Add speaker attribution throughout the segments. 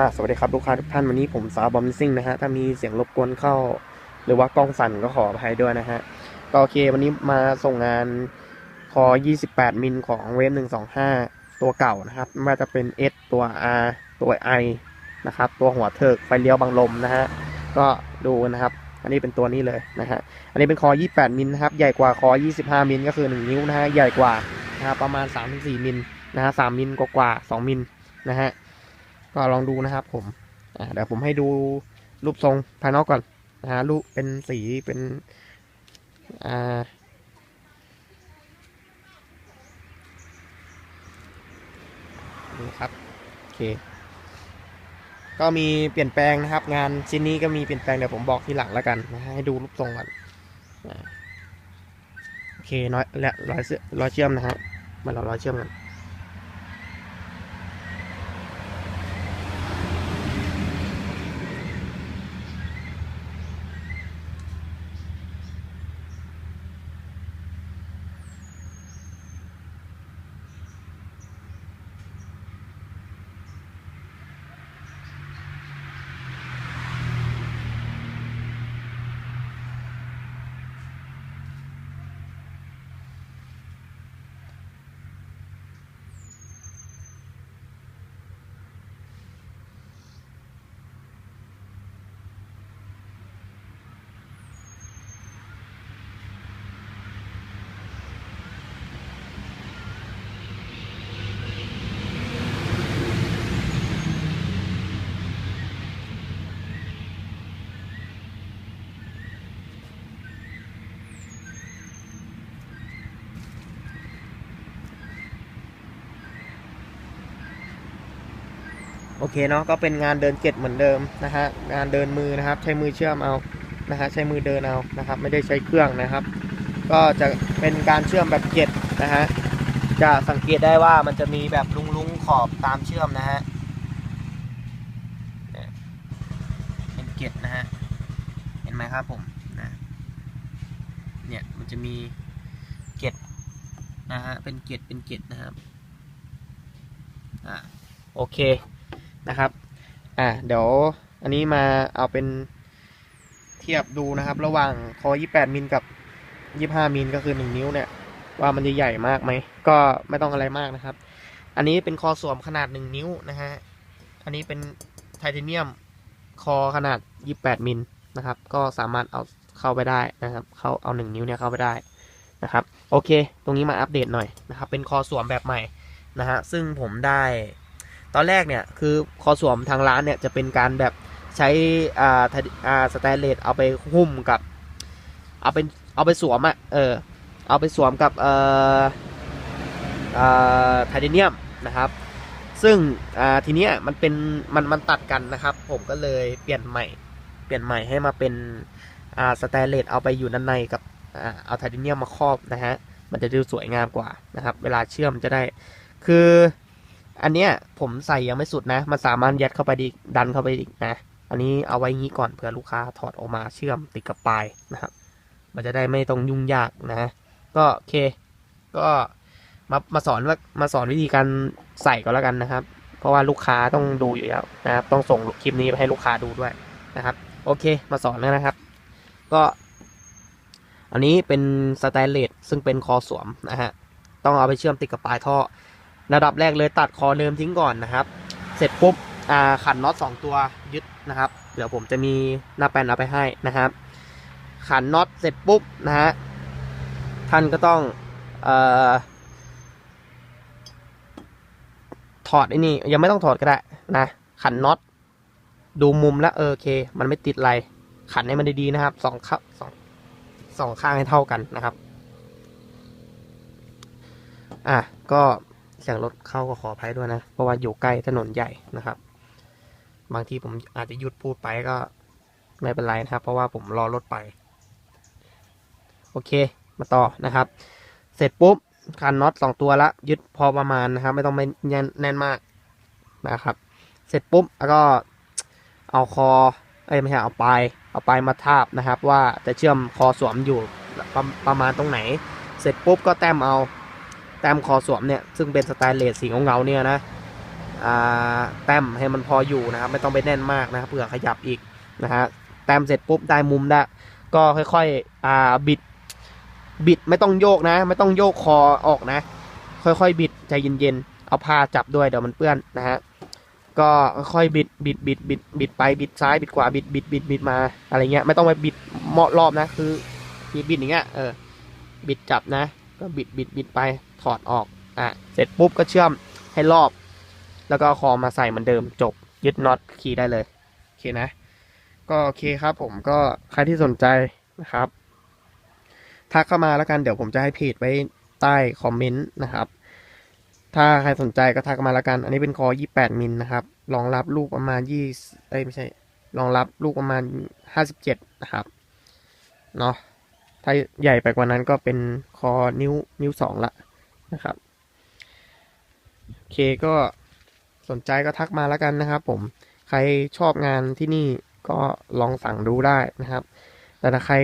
Speaker 1: ่าสวัสดีครับลูกค้าทุกท่านวันนี้ผมสาวบอมซิ่งนะฮะถ้ามีเสียงรบกวนเข้า หรือว่ากล้องสั่นก็ขออภัยด้วยนะฮะก็โอเควันนี้มาส่งงานคอ 28 มิลของเวฟ125 ตัวเก่านะครับไม่ว่าจะเป็น S ตัว R ตัว I นะครับ ตัวหัวเถิกไฟเลี้ยวบังลมนะฮะก็ดูนะครับ อันนี้เป็นตัวนี้เลยนะฮะอันนี้เป็นคอ 28 มิลนะครับใหญ่กว่าคอ 25 มิลก็คือ 1 นิ้วนะฮะใหญ่กว่านะฮะประมาณ 3-4 มิลนะฮะ3มิลกว่าๆ2มิลนะฮะ ก็ลองดูนะครับผมเดี๋ยวผมให้ดูรูปทรงภายนอกก่อนนะฮะรูปเป็นสีเป็นอ่านี่ครับโอเค ก็มีเปลี่ยนแปลงนะครับ งานชิ้นนี้ก็มีเปลี่ยนแปลงเดี๋ยวผมบอกทีหลังแล้วกันนะให้ดูรูปทรงก่อนโอเคน้อยและรอยเชื่อรอยเชื่อมนะฮะมาเรารอยเชื่อมกัน เคเนาะก็เป็นงานเดินเกตเหมือนเดิมนะฮะงานเดินมือนะครับ ใช้มือเชื่อมเอานะฮะใช้มือเดินเอานะครับ ไม่ได้ใช้เครื่องนะครับ ก็จะเป็นการเชื่อมแบบเกตนะฮะจะสังเกตได้ว่ามันจะมีแบบลุงๆขอบตามเชื่อมนะฮะเป็นเกตนะฮะเห็นไหมครับผมนะเนี่ยมันจะมีเกตนะฮะเป็นเกตเป็นเกตนะครับอ่าโอเค นะครับอ่าเดี๋ยวอันนี้มาเอาเป็นเทียบดูนะครับ ระหว่างคอ 28 มิลกับ 25 มิลก็คือ 1 นิ้วเนี่ย ว่ามันจะใหญ่มากไหม ก็ไม่ต้องอะไรมากนะครับ อันนี้เป็นคอสวมขนาด 1 นิ้วนะฮะอันนี้เป็นไทเทเนียมคอขนาด 28 มิลนะครับ ก็สามารถเอาเข้าไปได้นะครับ เข้าเอา 1 นิ้วเนี่ยเข้าไปได้นะครับ โอเค ตรงนี้มาอัปเดตหน่อยนะครับ เป็นคอสวมแบบใหม่นะฮะซึ่งผมได้ ตอนแรกเนี่ยคือคอสวมทางร้านเนี่ยจะเป็นการแบบใช้อ่าอ่าสแตนเลสเอาไปหุ้มกับ เอาเป็นเอาไปสวมอะเออเอาไปสวมกับเอ่ออ่าไทเทเนียมนะครับ ซึ่งอ่าทีเนี้ยมันเป็นมันมันตัดกันนะครับ ผมก็เลยเปลี่ยนใหม่เปลี่ยนใหม่ให้มาเป็นอ่าสแตนเลสเอาไปอยู่ด้านในกับอ่าเอาไทเทเนียมมาครอบนะฮะมันจะดูสวยงามกว่านะครับ เวลาเชื่อมจะได้คือ อันเนี้ยผมใส่ยังไม่สุดนะ มันสามารถยัดเข้าไปดีดันเข้าไปอีกนะ อันนี้เอาไว้งี้ก่อนเผื่อลูกค้าถอดออกมาเชื่อมติดกับปลายนะครับ มันจะได้ไม่ต้องยุ่งยากนะ ก็โอเค ก็มามาสอนว่ามาสอนวิธีการใส่ก็แล้วกันนะครับ เพราะว่าลูกค้าต้องดูอยู่แล้วนะครับ ต้องส่งคลิปนี้ไปให้ลูกค้าดูด้วยนะครับ โอเค มาสอนแล้วนะครับ ก็อันนี้เป็นสแตนเลสซึ่งเป็นคอสวมนะฮะ ต้องเอาไปเชื่อมติดกับปลายท่อ ระดับแรกเลยตัดคอเดิมทิ้งก่อนนะครับ เสร็จปุ๊บอ่าขันน็อตสองตัวยึดนะครับเดี๋ยวผมจะมีหน้าแปลนเอาไปให้นะครับ ขันน็อตเสร็จปุ๊บนะฮะท่านก็ต้องเอ่อถอดไอ้นี่ ยังไม่ต้องถอดก็ได้นะ ขันน็อตดูมุมแล้วเออโอเค มันไม่ติดอะไร ขันให้มันดีๆนะครับสองข้างสองสองข้างให้เท่ากันนะครับ อะก็ เสียงรถเข้าก็ขออภัยด้วยนะ เพราะว่าอยู่ใกล้ถนนใหญ่นะครับ บางทีผมอาจจะหยุดพูดไปก็ไม่เป็นไรนะครับ เพราะว่าผมรอรถไป โอเค มาต่อนะครับ เสร็จปุ๊บคันน็อตสองตัวละยึดพอประมาณนะครับ ไม่ต้องไม่แน่นแน่นมากนะครับ เสร็จปุ๊บแล้วก็เอาคอเอ้ยไม่ใช่เอาปลายเอาปลายมาทาบนะครับ ว่าจะเชื่อมคอสวมอยู่ประประมาณตรงไหน เสร็จปุ๊บก็แต้มเอา แต้มคอสวมเนี่ยซึ่งเป็นสไตนเลสสีเงาเนี่ยนะแต้มให้มันพออยู่นะครับไม่ต้องไปแน่นมากนะครับเผื่อขยับอีกนะฮะแต้มเสร็จปุ๊บได้มุมได้ก็ค่อยๆบิดบิดไม่ต้องโยกนะ ไม่ต้องโยกคอออกนะ ค่อยๆ บิดใจเย็นๆ เอาผ้าจับด้วยเดี๋ยวมันเปื้อนนะฮะก็ค่อยบิดบิดบิดบิดบิดไปบิดซ้ายบิดขวาบิดบิดบิดบิดมาอะไรเงี้ยไม่ต้องไปบิดเหมาะรอบนะคือบิดบิดอย่างเงี้ยเออบิดจับนะ ก็บิดบิดบิดไป ถอดออกอะเสร็จปุ๊บก็เชื่อมให้รอบ แล้วก็คอมาใส่เหมือนเดิมจบยึดน็อตคีย์ได้เลยโอเคนะ ก็โอเคครับ ผมก็ใครที่สนใจนะครับทักเข้ามาแล้วกันเดี๋ยวผมจะให้เพจไว้ใต้คอมเมนต์นะครับ ถ้าใครสนใจก็ทักมาแล้วกัน อันนี้เป็นคอ 28 มิลนะครับรองรับลูกประมาณ 20เอ้ยไม่ใช่รองรับลูกประมาณ 57 นะครับเนาะถ้าใหญ่ไปกว่านั้นก็เป็นคอนิ้วนิ้วสองละ นะครับโอเคก็สนใจก็ทักมาแล้วกันนะครับ ผมใครชอบงานที่นี่ก็ลองสั่งดูได้นะครับ แต่ถ้าใคร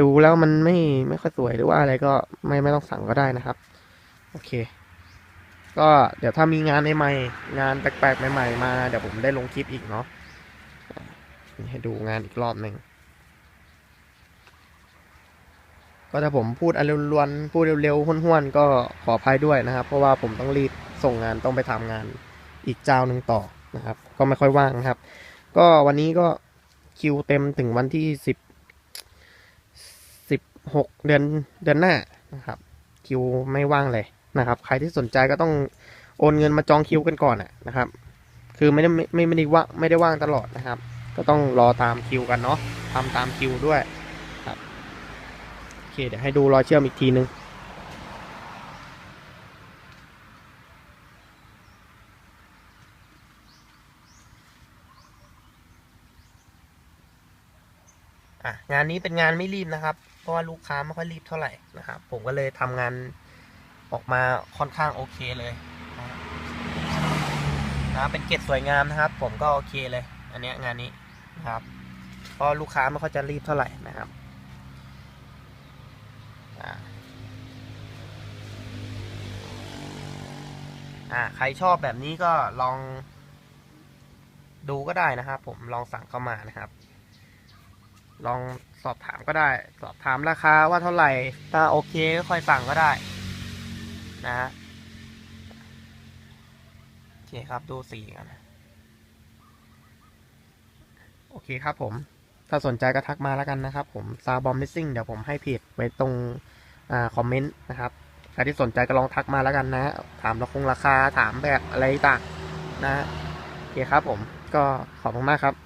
Speaker 1: ดูแล้วมันไม่ไม่ค่อยสวยหรือว่าอะไรก็ไม่ไม่ต้องสั่งก็ได้นะครับ โอเค ก็เดี๋ยวถ้ามีงานใหม่ๆงานแปลกๆใหม่ ๆ มาเดี๋ยวผมได้ลงคลิปอีกเนาะให้ดูงานอีกรอบหนึ่ง ก็ถ้าผมพูดอะไรลวนๆพูดเร็วๆห้วนๆก็ขออภัยด้วยนะครับ เพราะว่าผมต้องรีบส่งงานต้องไปทำงานอีกเจ้าหนึ่งต่อนะครับ ก็ไม่ค่อยว่างครับ ก็วันนี้ก็คิวเต็มถึงวันที่สิบสิบหกเดือนเดือนหน้านะครับ คิวไม่ว่างเลยนะครับ ใครที่สนใจก็ต้องโอนเงินมาจองคิวกันก่อนนะครับ คือไม่ได้ไม่ไม่ได้ว่างไม่ได้ว่างตลอดนะครับ ก็ต้องรอตามคิวกันเนาะทำตามคิวด้วย เคเดี๋ยวให้ดูรอยเชื่อมอีกทีนึงอะงานนี้เป็นงานไม่รีบนะครับ เพราะว่าลูกค้าไม่ค่อยรีบเท่าไหร่นะครับ ผมก็เลยทำงานออกมาค่อนข้างโอเคเลยนะเป็นเกรดสวยงามนะครับ ผมก็โอเคเลย อันนี้งานนี้นะครับ เพราะลูกค้าไม่ค่อยจะรีบเท่าไหร่นะครับ อ่าใครชอบแบบนี้ก็ลอง ดูก็ได้นะครับ ผมลองสั่งเข้ามานะครับ ลองสอบถามก็ได้ สอบถามราคาว่าเท่าไหร่ ถ้าโอเคก็ค่อยสั่งก็ได้ นะฮะโอเคครับดูสีกันโอเคครับผม ถ้าสนใจก็ทักมาแล้วกันนะครับผมซาบอมมิสซิ่งเดี๋ยวผมให้เพจไว้ตรงอคอมเมนต์นะครับ ใครที่สนใจก็ลองทักมาแล้วกันนะ ถามราคงราคาถามแบบอะไรต่างนะโอเคครับผมก็ขอบคุณมากครับ